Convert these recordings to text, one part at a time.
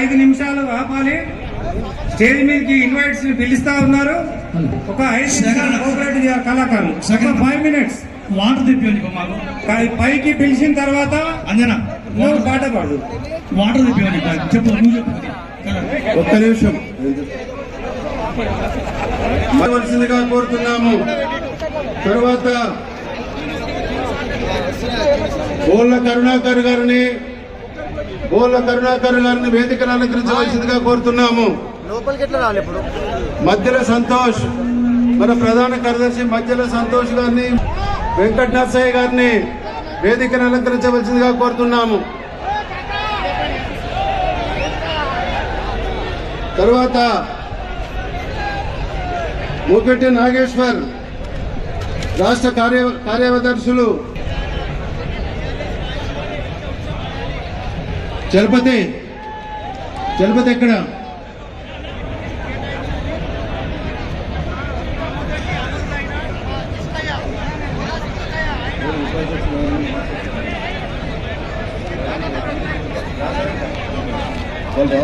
ఐదు నిమిషాలు ఆపాలి. స్టేజ్ మీదకి ఇన్వైట్స్ పిలుస్తా ఉన్నారు. ఒక ఐదు కోఆపరేట్ చేయాలి కళాకారులు. ఫైవ్ మినిట్స్ వాటర్ తెప్పియండి మాకు పైకి పిలిచిన తర్వాత అంజనా. నువ్వు పాట పాడు. వాటర్ తెప్పియండి చెప్పు. ఒక్క నిమిషం. మనవలసిందిగా కోరుతున్నాము. తరువాత బోళ్ళ కరుణాకర్ గారిని బోళ్ళ కరుణాకర్ గారిని వేదికను అలంకరించవలసిందిగా కోరుతున్నాము. మధ్యల సంతోష్ మన ప్రధాన కార్యదర్శి మధ్యల సంతోష్ గారిని వెంకట నరసయ్య గారిని వేదికను అలంకరించవలసిందిగా కోరుతున్నాము. తర్వాత మూకెట్టి నాగేశ్వర్ రాష్ట్ర కార్య కార్యదర్శులు చలపతి చలపతి ఎక్కడ? వాళ్ళు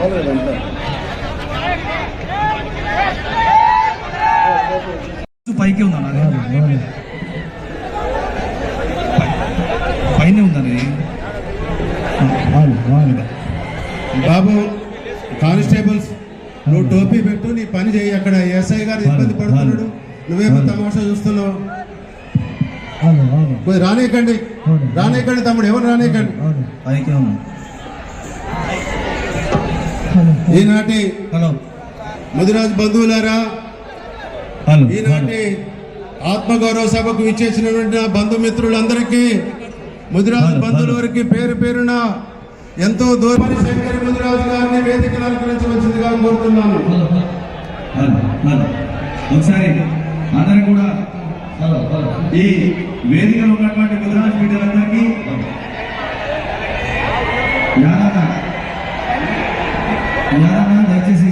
పైకి ఉందా పైన ఉందని బాబు కానిస్టేబుల్స్ నువ్వు టోపీ పెట్టు నీ పని చేయి అక్కడ ఎస్ఐ గారు ఇబ్బంది పడుతున్నాడు. నువ్వేమో తమాషా చూస్తున్నావు. కొద్ది రానేకండి రానేకండి తమ్ముడు ఎవరు రానేకండి ఈనాటి హలో ముదిరాజు బంధువులారా ఈనాటి ఆత్మగౌరవ సభకు ఇచ్చేసినటువంటి నా బంధుమిత్రులందరికీ ముదిరాజు బంధువుల. వారికి పేరు పేరున ఎంతో దూరం శంకర్ ముదిరాజు గారిని వేదికను అలంకరించవలసిందిగా కోరుతున్నాను. ఒకసారి అందరూ కూడా ఈ వేదికలో ఉన్నటువంటి ముదిరాజు బిడ్డలందరికీ దయచేసి